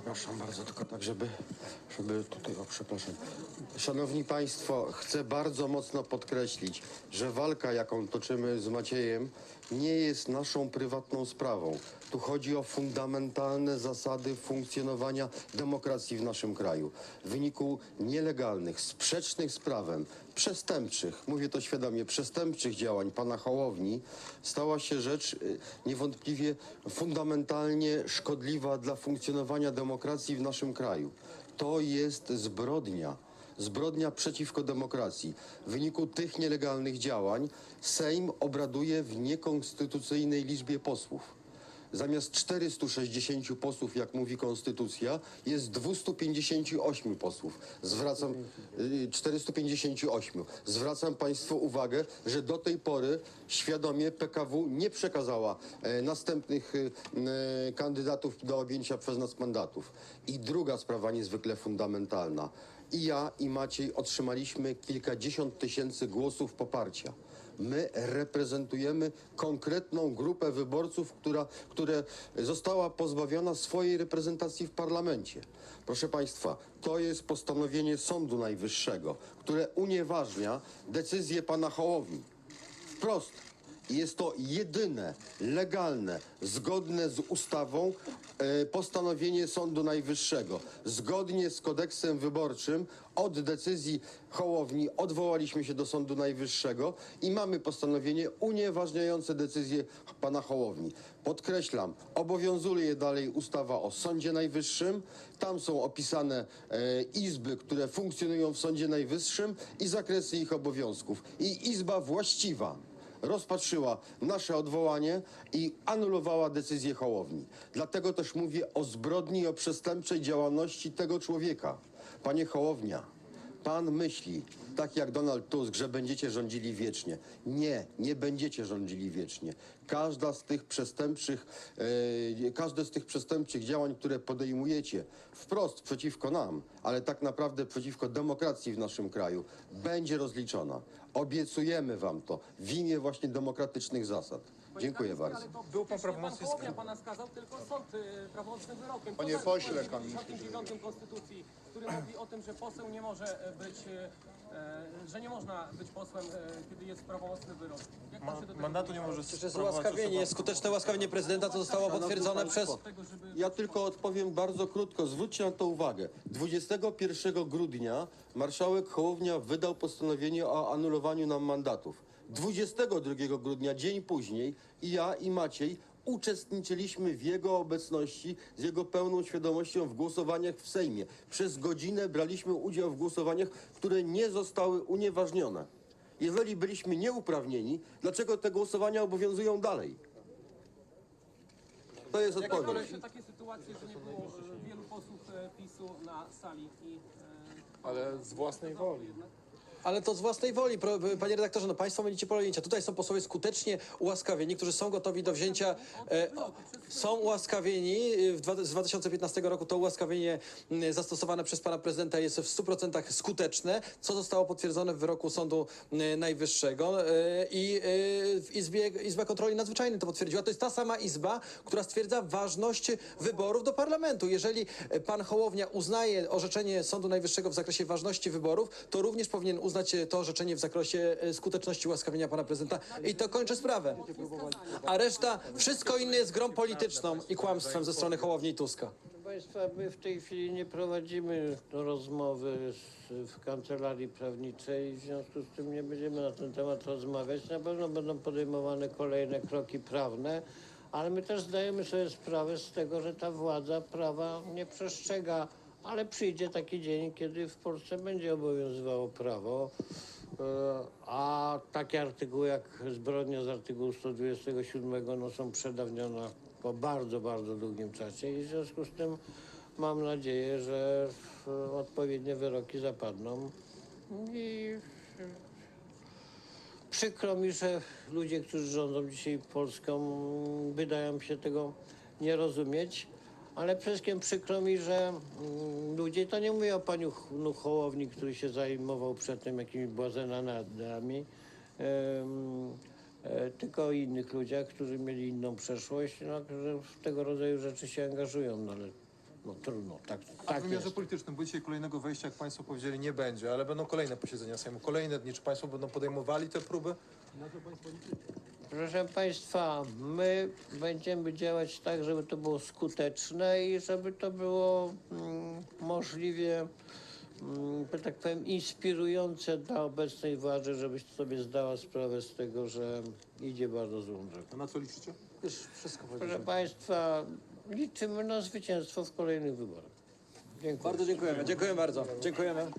Przepraszam bardzo, tylko tak, żeby, żeby tutaj, o przepraszam. Szanowni Państwo, chcę bardzo mocno podkreślić, że walka, jaką toczymy z Maciejem, nie jest naszą prywatną sprawą. Tu chodzi o fundamentalne zasady funkcjonowania demokracji w naszym kraju. W wyniku nielegalnych, sprzecznych z prawem, przestępczych, mówię to świadomie, przestępczych działań pana Hołowni stała się rzecz y, niewątpliwie fundamentalnie szkodliwa dla funkcjonowania demokracji w naszym kraju. To jest zbrodnia. Zbrodnia przeciwko demokracji. W wyniku tych nielegalnych działań Sejm obraduje w niekonstytucyjnej liczbie posłów. Zamiast 460 posłów, jak mówi konstytucja, jest 258 posłów. Zwracam y, 458. Zwracam Państwu uwagę, że do tej pory świadomie PKW nie przekazała e, następnych y, e, kandydatów do objęcia przez nas mandatów. I druga sprawa niezwykle fundamentalna. I ja, i Maciej otrzymaliśmy kilkadziesiąt tysięcy głosów poparcia. My reprezentujemy konkretną grupę wyborców, która, które została pozbawiona swojej reprezentacji w parlamencie. Proszę Państwa, to jest postanowienie Sądu Najwyższego, które unieważnia decyzję pana Hołowni. Wprost. Jest to jedyne, legalne, zgodne z ustawą e, postanowienie Sądu Najwyższego. Zgodnie z kodeksem wyborczym od decyzji Hołowni odwołaliśmy się do Sądu Najwyższego i mamy postanowienie unieważniające decyzję pana Hołowni. Podkreślam, obowiązuje dalej ustawa o Sądzie Najwyższym. Tam są opisane e, izby, które funkcjonują w Sądzie Najwyższym i zakresy ich obowiązków. I izba właściwa rozpatrzyła nasze odwołanie i anulowała decyzję Hołowni. Dlatego też mówię o zbrodni i o przestępczej działalności tego człowieka. Panie Hołownia, pan myśli, tak jak Donald Tusk, że będziecie rządzili wiecznie. Nie, nie będziecie rządzili wiecznie. Każda z tych przestępczych, e, każde z tych przestępczych działań, które podejmujecie wprost przeciwko nam, ale tak naprawdę przeciwko demokracji w naszym kraju, będzie rozliczona. Obiecujemy wam to w imię właśnie demokratycznych zasad. Dziękuję bardzo. Był pan przecież nie prawomocnie Pan pana skazał, tylko sąd y, prawomocnym wyrokiem. Panie pośle Kamiński, 99 Konstytucji, który mówi o tym, że poseł nie może e, być, e, e, że nie można być posłem, kiedy jest prawomocny wyrok. Jak pan się do tego Mandatu nie może To jest sprawować ułaskawienie, osoba- skuteczne ułaskawienie prezydenta, co zostało potwierdzone przez... tego, żeby... Ja tylko odpowiem bardzo krótko. Zwróćcie na to uwagę. 21 grudnia marszałek Hołownia wydał postanowienie o anulowaniu nam mandatów. 22 grudnia, dzień później, i ja, i Maciej uczestniczyliśmy w jego obecności, z jego pełną świadomością w głosowaniach w Sejmie. Przez godzinę braliśmy udział w głosowaniach, które nie zostały unieważnione. Jeżeli byliśmy nieuprawnieni, dlaczego te głosowania obowiązują dalej? To jest odpowiedź. Zdarzały się takie sytuacje, że nie było e, wielu posłów e, PiSu na sali i... e, Ale z własnej woli. Ale to z własnej woli, panie redaktorze, no państwo będziecie pojęcia. Tutaj są posłowie skutecznie ułaskawieni, którzy są gotowi do wzięcia, e, o, są ułaskawieni. e, W dwa, z 2015 roku to ułaskawienie m, zastosowane przez pana prezydenta jest w 100% skuteczne, co zostało potwierdzone w wyroku Sądu e, Najwyższego i w Izbie, Izba Kontroli Nadzwyczajnej to potwierdziła. To jest ta sama Izba, która stwierdza ważność wyborów do parlamentu. Jeżeli pan Hołownia uznaje orzeczenie Sądu Najwyższego w zakresie ważności wyborów, to również powinien uznać to orzeczenie w zakresie skuteczności ułaskawienia pana prezydenta. I to kończy sprawę. A reszta, wszystko inne jest grą polityczną i kłamstwem ze strony Hołowni i Tuska. Proszę Państwa, my w tej chwili nie prowadzimy rozmowy z, w kancelarii prawniczej, w związku z tym nie będziemy na ten temat rozmawiać. Na pewno będą podejmowane kolejne kroki prawne, ale my też zdajemy sobie sprawę z tego, że ta władza prawa nie przestrzega, ale przyjdzie taki dzień, kiedy w Polsce będzie obowiązywało prawo. E, A takie artykuły jak zbrodnia z artykułu 127 no, są przedawnione po bardzo, bardzo długim czasie i w związku z tym mam nadzieję, że odpowiednie wyroki zapadną. I przykro mi, że ludzie, którzy rządzą dzisiaj Polską wydają się tego nie rozumieć, ale przede wszystkim przykro mi, że mm, ludzie, to nie mówię o paniu Ch- no, Hołowni, który się zajmował przedtem jakimiś błazenadami, em, e, tylko o innych ludziach, którzy mieli inną przeszłość, no, którzy w tego rodzaju rzeczy się angażują, no ale no, trudno. Tak, A w tak wymiarze jest. politycznym, bo dzisiaj kolejnego wejścia, jak Państwo powiedzieli, nie będzie, ale będą kolejne posiedzenia Sejmu, kolejne dni. Czy Państwo będą podejmowali te próby? Proszę Państwa, my będziemy działać tak, żeby to było skuteczne i żeby to było mm, możliwie, mm, że tak powiem, inspirujące dla obecnej władzy, żebyś sobie zdała sprawę z tego, że idzie bardzo złą drogą. A na co liczycie? Już wszystko Proszę powiedziałem. Państwa, liczymy na zwycięstwo w kolejnych wyborach. Dziękuję. Bardzo dziękujemy. Dziękuję bardzo. Dziękujemy.